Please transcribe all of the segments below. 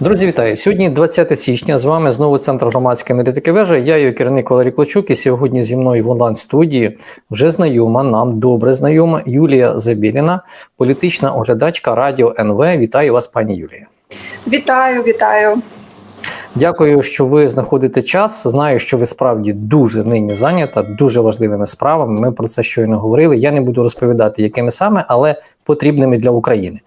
Друзі, вітаю! Сьогодні 20 січня. З вами знову центр громадської аналітики вежа. Я його керівник Валерій Клочук, і сьогодні зі мною в онлайн студії вже знайома, нам добре знайома Юлія Забіліна, політична оглядачка Радіо НВ. Вітаю вас, пані Юлія. Вітаю, вітаю. Дякую, що ви знаходите час. Знаю, що ви справді дуже нині зайнята, дуже важливими справами. Ми про це щойно говорили. Я не буду розповідати, якими саме, але потрібними для України.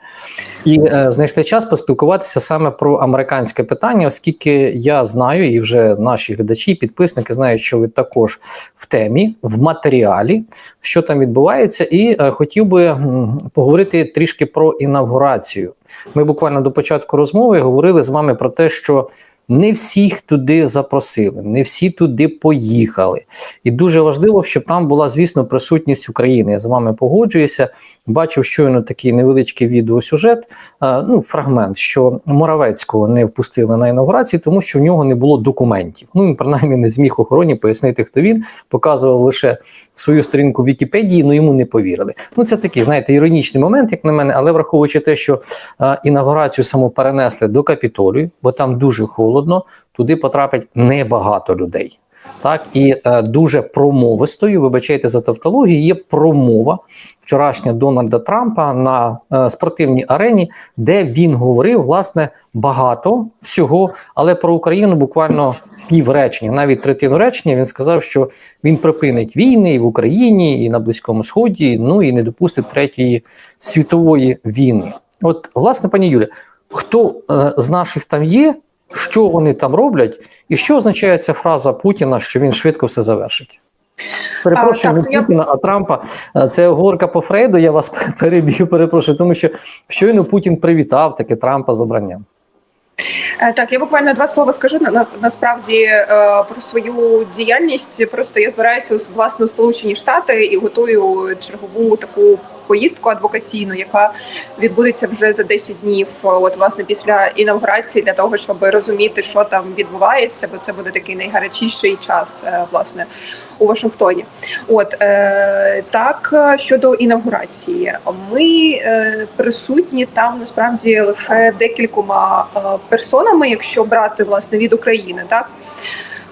І е, знайшли час поспілкуватися саме про американське питання, оскільки я знаю, і вже наші глядачі, підписники знають, що ви також в темі, в матеріалі, що там відбувається, і е, хотів би поговорити трішки про інавгурацію. Ми буквально до початку розмови говорили з вами про те, що не всіх туди запросили, не всі туди поїхали. І дуже важливо, щоб там була, звісно, присутність України. Я з вами погоджуюся. Бачив щойно такий невеличкий відеосюжет, е, ну, фрагмент, що Моравецького не впустили на інаугурацію, тому що в нього не було документів. Ну, він принаймні не зміг охороні пояснити, хто він, показував лише свою сторінку Вікіпедії, ну йому не повірили. Ну, це такий, знаєте, іронічний момент, як на мене, але враховуючи те, що е, інаугурацію саму перенесли до Капітолію, бо там дуже холодно, туди потрапить небагато людей. Так, і е, дуже промовистою, вибачайте за тавтологію, є промова вчорашня Дональда Трампа на е, спортивній арені, де він говорив власне багато всього, але про Україну буквально пів речення, навіть третину речення. Він сказав, що він припинить війни і в Україні, і на Близькому Сході, ну і не допустить третьої світової війни. От, власне, пані Юля, хто е, з наших там є? Що вони там роблять, і що означає ця фраза Путіна, що він швидко все завершить? Перепрошую, А, не так, я- а Трампа. Е, Це оговорка по Фрейду. Я вас переб'ю, перепрошую, тому що щойно Путін привітав таки Трампа з обранням. Е, Так, я буквально два слова скажу. На, на- насправді е, про свою діяльність. Просто я збираюся власне у Сполучені Штати і готую чергову таку поїздку адвокаційну, яка відбудеться вже за 10 днів. От власне після інавгурації, для того, щоб розуміти, що там відбувається, бо це буде такий найгарячіший час, е, власне. У Вашингтоні, от е, так е, щодо інавгурації, ми е, присутні там насправді лише декількома е, персонами, якщо брати власне від України, так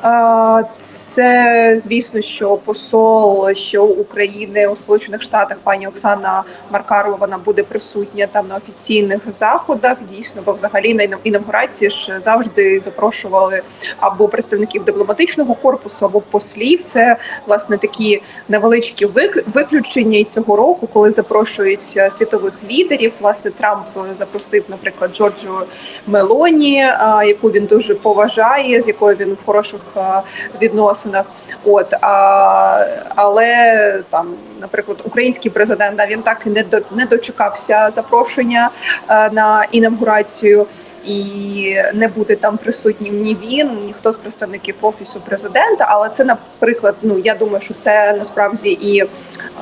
е, це звісно, що посол що України у Сполучених Штатах пані Оксана Маркарова вона буде присутня там на офіційних заходах. Дійсно, бо взагалі на інав- інавгурації ж завжди запрошували або представників дипломатичного корпусу, або послів. Це власне такі невеличкі вик- виключення і цього року, коли запрошують е, світових лідерів. Власне, Трамп запросив, наприклад, Джорджу Мелоні, е, яку він дуже поважає, з якою він в хороших е, відносинах. От а, але там, наприклад, український президент він так і не до не дочекався запрошення е, на інавгурацію. І не буде там присутнім ні він, ні хто з представників офісу президента. Але це, наприклад, ну я думаю, що це насправді і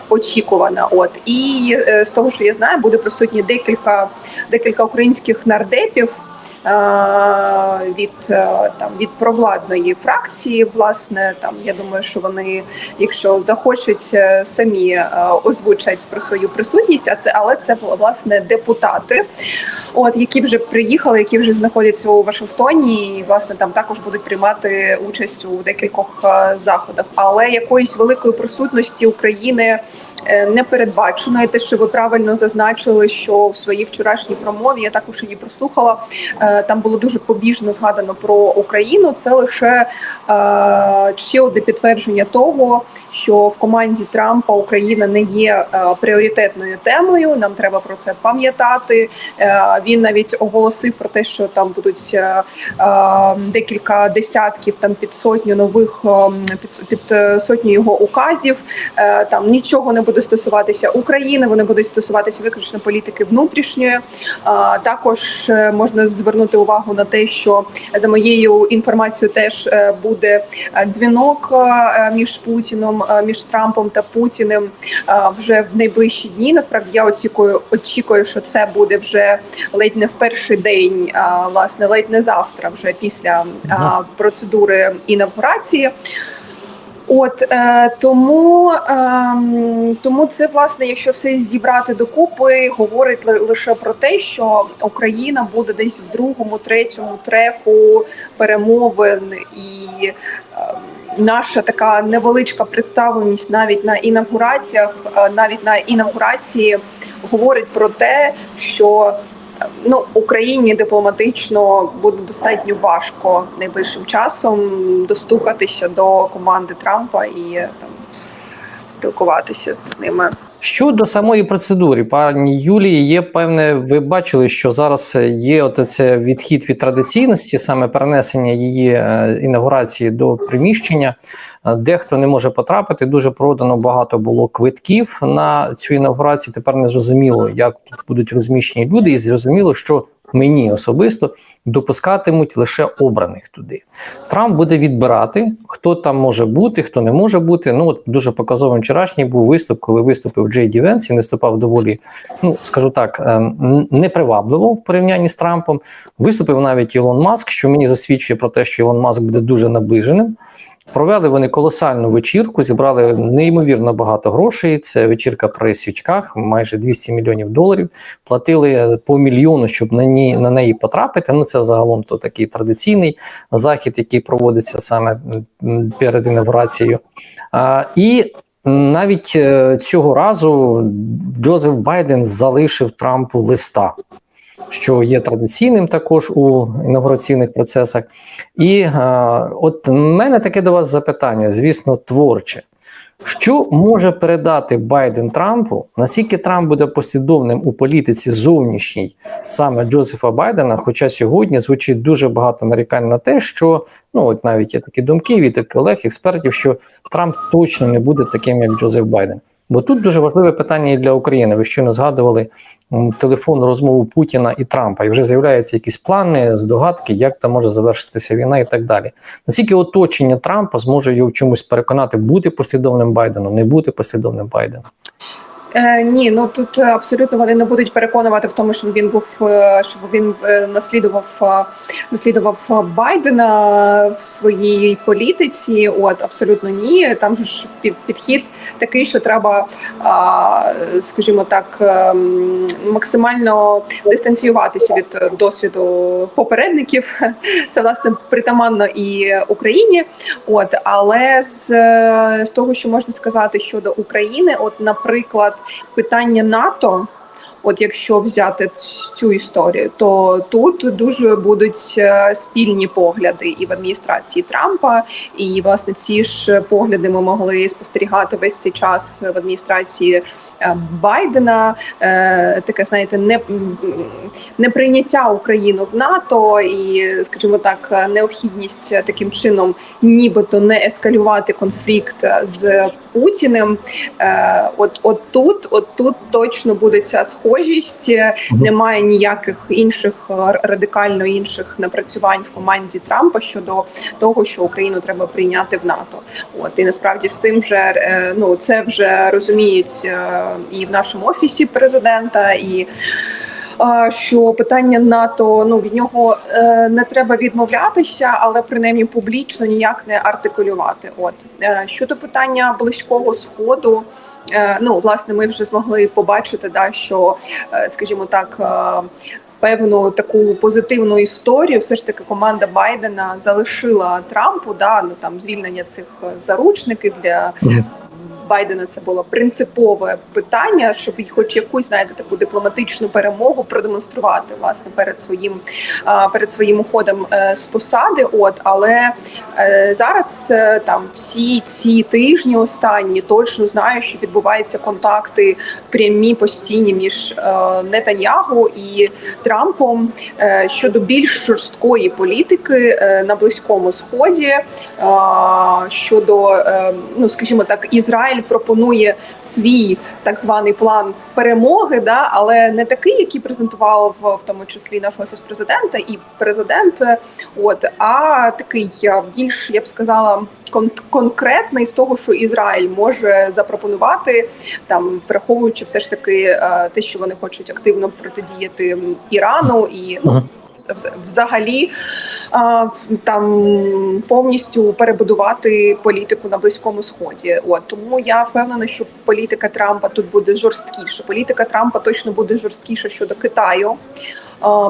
очікувано. От і е, з того, що я знаю, буде присутні декілька декілька українських нардепів від е, там від провладної фракції. Власне, там я думаю, що вони, якщо захочуть, е, самі е, озвучать про свою присутність. А це але це власне депутати. От які вже приїхали, які вже знаходяться у Вашингтоні, і власне там також будуть приймати участь у декількох е, заходах. Але якоїсь великої присутності України е, не передбачено. І те, що ви правильно зазначили, що в своїй вчорашній промові я також її прослухала. е, Там було дуже побіжно згадано про Україну. Це лише е, ще одне підтвердження того, що в команді Трампа Україна не є е, пріоритетною темою. Нам треба про це пам'ятати. Е, Він навіть оголосив про те, що там будуть е, е, декілька десятків, там під сотню нових е, під, під е, сотню його указів. Е, Там нічого не буде стосуватися України. Вони будуть стосуватися виключно політики внутрішньої. Також е, можна звернути увагу на те, що за моєю інформацією теж е, буде е, дзвінок між Путіном, між Трампом та Путіним вже в найближчі дні. Насправді я очікую, очікую, що це буде вже ледь не в перший день, власне ледь не завтра, вже після процедури інавгурації. От е, тому, ем, тому це власне, якщо все зібрати докупи, говорить ли- лише про те, що Україна буде десь в другому, третьому треку перемовин, і ем, наша така невеличка представленість навіть на інавгураціях, е, навіть на інавгурації говорить про те, що е, ну Україні дипломатично буде достатньо важко найближчим часом достукатися до команди Трампа і там спілкуватися з ними. Щодо самої процедури, пані Юлії, є певне, ви бачили, що зараз є от це відхід від традиційності, саме перенесення її е, інаугурації до приміщення. Е, Дехто не може потрапити. Дуже продано багато було квитків на цю інаугурацію. Тепер не зрозуміло, як тут будуть розміщені люди, і зрозуміло, що мені особисто допускатимуть лише обраних туди. Трамп буде відбирати, хто там може бути, хто не може бути. Ну от дуже показовим вчорашній був виступ, коли виступив Джей Ді Венс, він виступав доволі, ну скажу так, е, непривабливо в порівнянні з Трампом. Виступив навіть Ілон Маск, що мені засвідчує про те, що Ілон Маск буде дуже наближеним. Провели вони колосальну вечірку, зібрали неймовірно багато грошей. Це вечірка при свічках, майже 200 мільйонів доларів. Платили по мільйону, щоб на, ній, на неї потрапити. Ну це загалом то такий традиційний захід, який проводиться саме перед інавгурацією. А, і навіть е, цього разу Джозеф Байден залишив Трампу листа. Що є традиційним також у інавгураційних процесах, і е, от в мене таке до вас запитання, звісно, творче. Що може передати Байден Трампу? Наскільки Трамп буде послідовним у політиці зовнішній саме Джозефа Байдена? Хоча сьогодні звучить дуже багато нарікань на те, що ну от навіть є такі думки від колег, експертів, що Трамп точно не буде таким, як Джозеф Байден. Бо тут дуже важливе питання і для України. Ви щойно згадували телефонну розмову Путіна і Трампа, і вже з'являються якісь плани, здогадки, як там може завершитися війна і так далі. Наскільки оточення Трампа зможе його в чомусь переконати бути послідовним Байденом, не бути послідовним Байденом? Е, ні, ну тут е, абсолютно вони не будуть переконувати в тому, щоб він був е, щоб він е, наслідував наслідував Байдена в своїй політиці. От абсолютно ні. Там же ж під підхід такий, що треба, скажімо так, ем, максимально дистанціюватися від досвіду попередників. Це власне притаманно і Україні. От але з, з того, що можна сказати щодо України, от, наприклад, питання НАТО. От якщо взяти цю історію, то тут дуже будуть е, спільні погляди і в адміністрації Трампа, і власне ці ж погляди ми могли спостерігати весь цей час в адміністрації Байдена. Е, Таке знаєте, не неприйняття України в НАТО і, скажімо так, необхідність таким чином, нібито не ескалювати конфлікт з Путіним. Е, От, от тут, от тут точно буде ця схожість. Немає ніяких інших е, радикально інших напрацювань в команді Трампа щодо того, що Україну треба прийняти в НАТО. От і насправді з цим вже е, ну це вже розуміють е, і в нашому офісі президента і. Що питання НАТО ну від нього е, не треба відмовлятися, але принаймні публічно ніяк не артикулювати. От е, щодо питання близького сходу, е, ну власне, ми вже змогли побачити, да що, скажімо так. Певну таку позитивну історію, все ж таки команда Байдена залишила Трампу. Да, ну там звільнення цих заручників для. Байдена. Це було принципове питання, щоб хоч якусь знаєте таку дипломатичну перемогу продемонструвати власне перед своїм перед своїм уходом е, з посади. От але е, зараз е, там всі ці тижні останні точно знаю, що відбуваються контакти прямі постійні між Нетаньягу і Трампом щодо більш жорсткої політики на близькому сході. Щодо, ну скажімо так, Ізраїль пропонує свій так званий план перемоги, да, але не такий, який презентував в тому числі наш офіс президента і президент. е, От а такий е, більш я б сказала. кон- Конкретний з того, що Ізраїль може запропонувати, там враховуючи все ж таки е, те, що вони хочуть активно протидіяти Ірану і ну, взагалі там повністю перебудувати політику на близькому сході. От тому я впевнена, що політика Трампа тут буде жорсткіша. Політика Трампа точно буде жорсткіша щодо Китаю.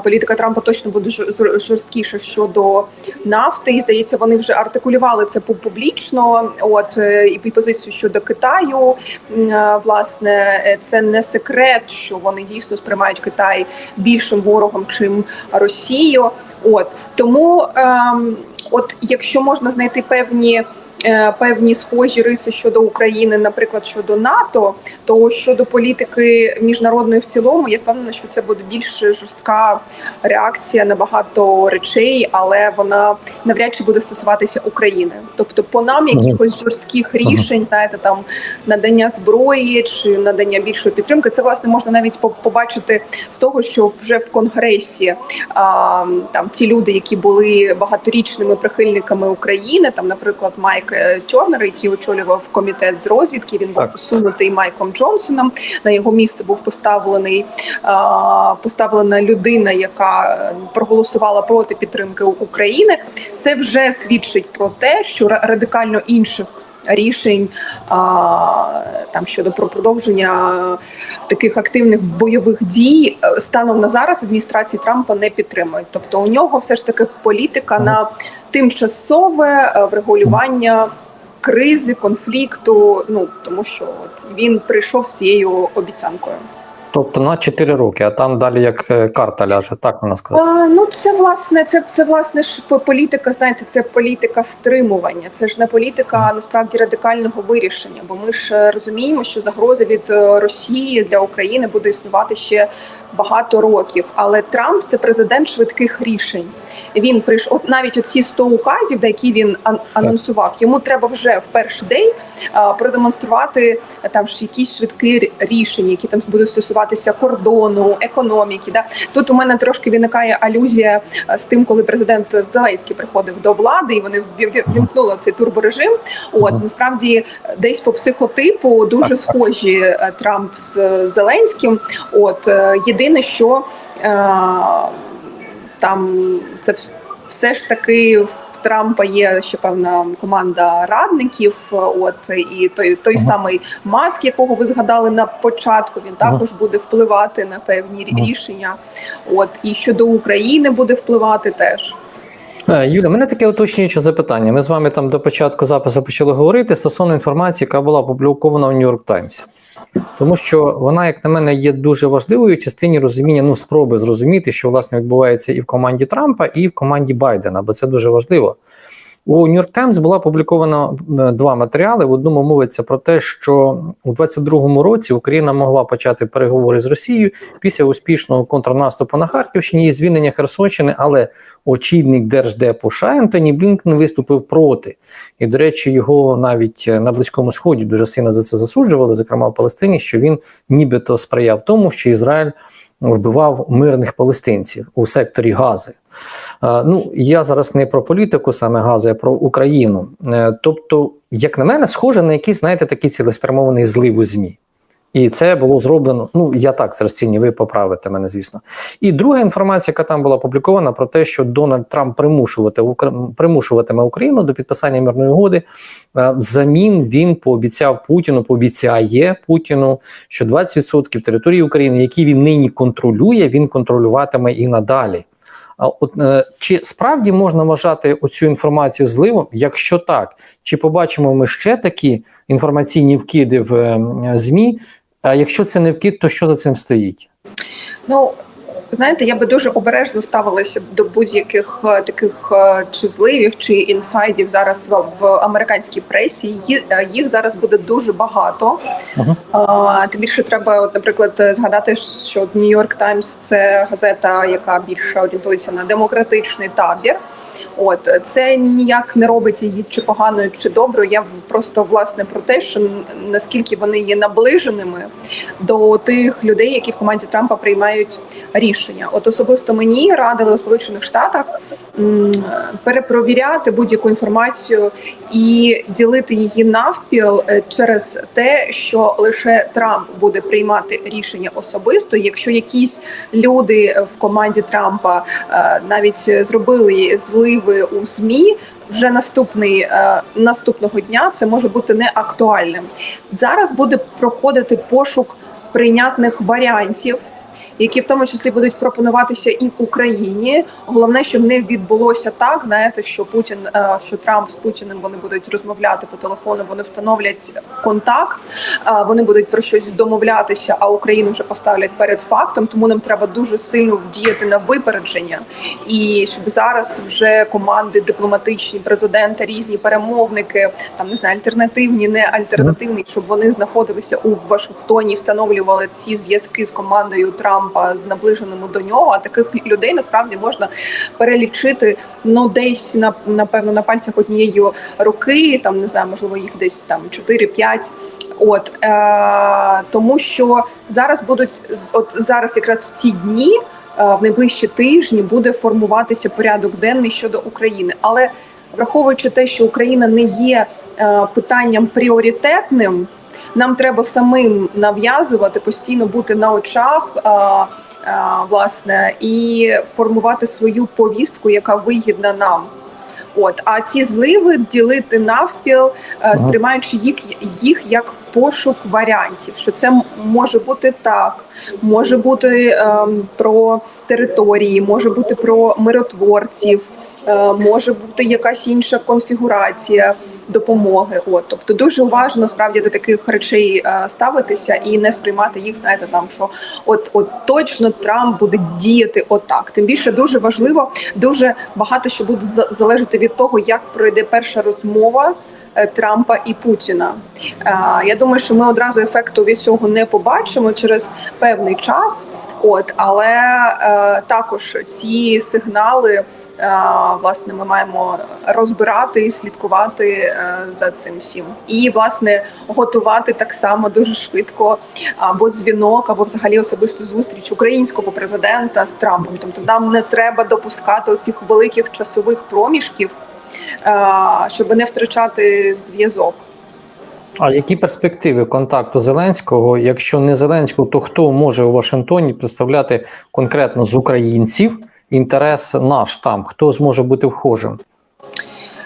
Політика Трампа точно буде жор- жор- жорсткіша щодо нафти. І здається, вони вже артикулювали це пу- публічно. От е, і позицію щодо Китаю. Е, Власне, е, це не секрет, що вони дійсно сприймають Китай більшим ворогом, чим Росію. От тому, ем, от якщо можна знайти певні. Е, Певні схожі риси щодо України, наприклад, щодо НАТО, то щодо політики міжнародної в цілому, я впевнена, що це буде більш жорстка реакція на багато речей, але вона навряд чи буде стосуватися України. Тобто, по нам якихось жорстких рішень, знаєте, там надання зброї чи надання більшої підтримки, це власне можна навіть по- побачити з того, що вже в конгресі а, там ті люди, які були багаторічними прихильниками України, там, наприклад, Майк Тернер, який очолював комітет з розвідки, він був посунутий Майком Джонсоном. На його місце був поставлений поставлена людина, яка проголосувала проти підтримки України. Це вже свідчить про те, що ра- радикально інших. Рішень а, там щодо про продовження таких активних бойових дій е, станом на зараз адміністрації Трампа не підтримують. Тобто у нього все ж таки політика на тимчасове е, врегулювання кризи, конфлікту. Ну тому що от він прийшов з цією обіцянкою. Тобто на 4 роки, а там далі як е, карта ляже, так можна сказати. А, ну це власне, це це власне ж політика. Знаєте, це політика стримування. Це ж не політика насправді радикального вирішення. Бо ми ж е, розуміємо, що загроза від Росії для України буде існувати ще багато років. Але Трамп це президент швидких рішень. Він прийшов от навіть оці 100 указів, які він анонсував. Йому треба вже в перший день продемонструвати там ж якісь швидкі рішення, які там будуть стосуватися кордону, економіки. Да тут у мене трошки виникає алюзія з тим, коли президент Зеленський приходив до влади, і вони вімкнули цей турборежим. От насправді десь по психотипу дуже схожі е, Трамп з Зеленським. От е, єдине, що е, там це все ж таки в Трампа є ще певна команда радників. От і той той Ага. самий маск, якого ви згадали на початку, він Ага. також буде впливати на певні Ага. рішення. От і щодо України буде впливати теж. Е, Юля, мене таке уточнююче запитання. Ми з вами там до початку запису почали говорити стосовно інформації, яка була опублікована в Нью-Йорк Таймс. Тому що вона, як на мене, є дуже важливою в частині розуміння, ну, спроби зрозуміти, що власне відбувається і в команді Трампа, і в команді Байдена, бо це дуже важливо. У New York Times було опубліковано е, два матеріали. В одному мовиться про те, що у 22-му році Україна могла почати переговори з Росією після успішного контрнаступу на Харківщині і звільнення Херсонщини, але очільник держдепу США Ентоні Блінкен виступив проти. І, до речі, його навіть е, на близькому сході дуже сильно за це засуджували, зокрема в Палестині, що він нібито сприяв тому, що Ізраїль вбивав мирних палестинців у секторі Гази. Е, Ну, я зараз не про політику саме Гази, а про Україну. Е, Тобто, як на мене, схоже на якийсь, знаєте, такий цілеспрямований злив у ЗМІ. І це було зроблено. Ну, я так це розцінюю, ви поправите мене, звісно. І друга інформація, яка там була опублікована, про те, що Дональд Трамп примушувати примушуватиме Україну до підписання мирної угоди. Е, Взамін він пообіцяв Путіну, пообіцяє Путіну, що 20% території України, які він нині контролює, він контролюватиме і надалі. От е, чи справді можна вважати оцю інформацію зливом? Якщо так, чи побачимо ми ще такі інформаційні вкиди в е, змі? А якщо це не вкид, то що за цим стоїть? Ну знаєте, я би дуже обережно ставилася до будь-яких е, таких е, чи зливів чи інсайдів зараз в, американській пресі. Е, Їх зараз буде дуже багато. Мгм. А, тим більше треба, от, наприклад, згадати, що New York Times – це газета, яка більше орієнтується на демократичний табір. От це ніяк не робить її чи поганою, чи доброю. Я просто власне про те, що наскільки вони є наближеними до тих людей, які в команді Трампа приймають рішення. От особисто мені радили у Сполучених Штатах перепровіряти будь-яку інформацію і ділити її навпіл е, через те, що лише Трамп буде приймати рішення особисто. Якщо якісь люди в команді Трампа е, навіть зробили зливи у змі. Вже наступний е, наступного дня це може бути не актуальним. Зараз буде проходити пошук прийнятних варіантів, які в тому числі будуть пропонуватися і Україні. Головне, щоб не відбулося так, знаєте, що Путін, е, що Трамп з Путіним вони будуть розмовляти по телефону, вони встановлять контакт, е, вони будуть про щось домовлятися, а Україну вже поставлять перед фактом. Тому нам треба дуже сильно діяти на випередження, і щоб зараз вже команди дипломатичні, президента, різні перемовники, там не знаю, альтернативні, не альтернативні, щоб вони знаходилися у Вашингтоні, встановлювали ці зв'язки з командою Трампа з наближеними до нього. А таких людей насправді можна перелічити ну десь на напевно на пальцях однієї руки. Там не знаю, можливо, їх десь там 4-5. От е, тому, що зараз будуть от зараз, якраз в ці дні, е, в найближчі тижні, буде формуватися порядок денний щодо України. Але враховуючи те, що Україна не є е, питанням пріоритетним, нам треба самим нав'язувати постійно бути на очах. е, Власне, і формувати свою повістку, яка вигідна нам. От, а ці зливи ділити навпіл, е, сприймаючи їх, їх як пошук варіантів, що це може бути так, може бути ем, про території, може бути про миротворців, е, може бути якась інша конфігурація допомоги. От, тобто дуже уважно справді до таких речей е, ставитися і не сприймати їх, знаєте, там що от, от точно Трамп буде діяти отак. Тим більше дуже важливо, дуже багато що буде залежати від того, як пройде перша розмова. е, Трампа і Путіна. Е, Я думаю, що ми одразу ефекту від цього не побачимо через певний час. От, але також ці сигнали власне ми маємо розбирати і слідкувати е, за цим всім, і власне готувати так само дуже швидко або дзвінок, або взагалі особисту зустріч українського президента з Трампом. Тобто нам не треба допускати оцих великих часових проміжків, е, щоб не втрачати зв'язок. А які перспективи контакту Зеленського? Якщо не Зеленського, то хто може у Вашингтоні представляти конкретно з українців інтерес наш там? Хто зможе бути вхожим?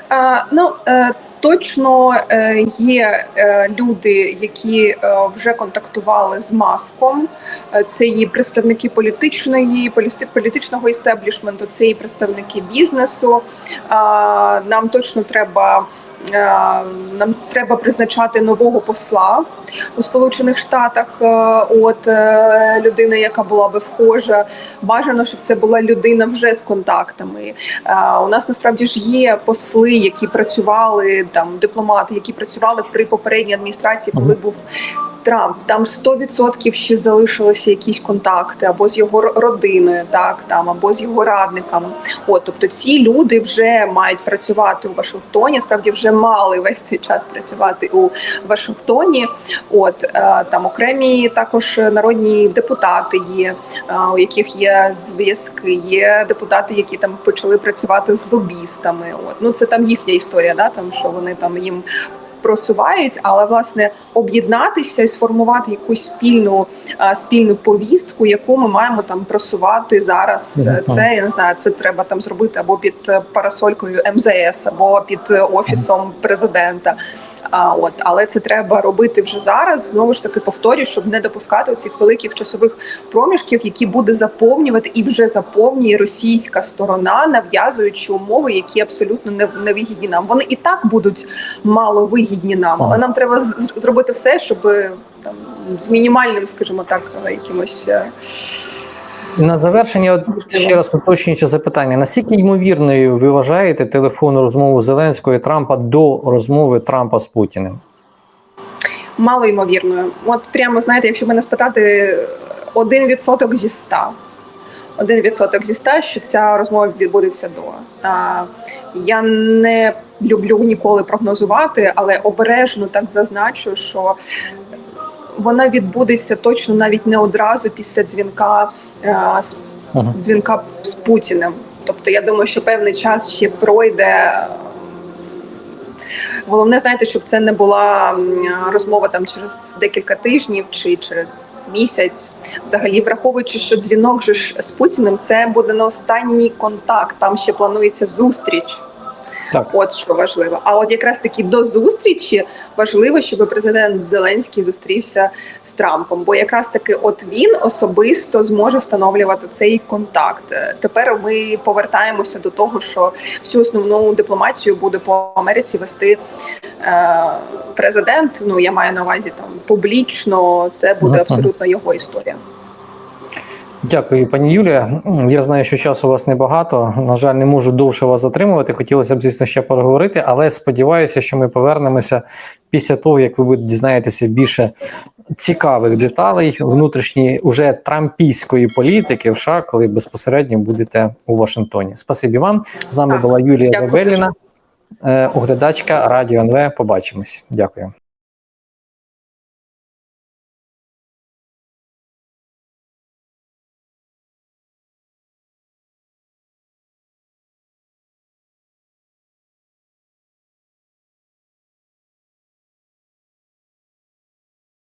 А, ну е, точно е, є е, люди, які вже контактували з маском. Це і представники політичної, політичного істеблішменту, це і представники бізнесу. Нам точно треба. Е, Нам треба призначати нового посла у Сполучених Штатах. е, От е, людина, яка була би вхожа, бажано, щоб це була людина вже з контактами. У нас насправді ж є посли, які працювали там, дипломати, які працювали при попередній адміністрації, коли був Трамп. Там 100% ще залишилися якісь контакти або з його родиною, так там або з його радниками. От, тобто, ці люди вже мають працювати у Вашингтоні. Справді вже мали весь цей час працювати у Вашингтоні. От е, там окремі також народні депутати є, е, у яких є зв'язки. Є депутати, які там почали працювати з лобістами. От ну це там їхня історія, да там що вони там їм. Просувають, але власне об'єднатися і сформувати якусь спільну спільну повістку, яку ми маємо там просувати зараз. Мгм. Це я не знаю, це треба там зробити або під е, парасолькою МЗС, або під е, офісом президента. А от, але це треба робити вже зараз. Знову ж таки повторюю, щоб не допускати цих великих часових проміжків, які буде заповнювати і вже заповнює російська сторона, нав'язуючи умови, які абсолютно не невигідні нам. Вони і так будуть маловигідні нам, але нам треба з- зробити все, щоб там з мінімальним, скажімо так, якимось. На завершення, от ще раз уточнюючи запитання: наскільки ймовірною ви вважаєте телефонну розмову Зеленського і Трампа до розмови Трампа з Путіним? мало ймовірною. От прямо знаєте, якщо мене спитати один відсоток зі ста. 1% зі 100, що ця розмова відбудеться до. А, я не люблю ніколи прогнозувати, але обережно так зазначу, що вона відбудеться точно навіть не одразу після дзвінка. Дзвінка з Путіним. Тобто, я думаю, що певний час ще пройде. Головне, знаєте, щоб це не була розмова там через декілька тижнів чи через місяць. Взагалі, враховуючи, що дзвінок же ж з Путіним це буде не останній контакт. Там ще планується зустріч. Так. От що важливо. А от якраз таки до зустрічі важливо, щоб президент Зеленський зустрівся з Трампом, бо якраз таки, от він особисто зможе встановлювати цей контакт. Тепер ми повертаємося до того, що всю основну дипломатію буде по Америці вести е, президент. Ну я маю на увазі там публічно. Це буде абсолютно його історія. Дякую, пані Юлія. Я знаю, що часу у вас небагато. На жаль, не можу довше вас затримувати. Хотілося б, звісно, ще поговорити, але сподіваюся, що ми повернемося після того, як ви дізнаєтеся більше цікавих деталей внутрішньої уже трампійської політики в США, коли безпосередньо будете у Вашингтоні. Спасибі вам. З нами була Юлія дякую Забеліна, е, оглядачка Радіо НВ. Побачимось. Дякую.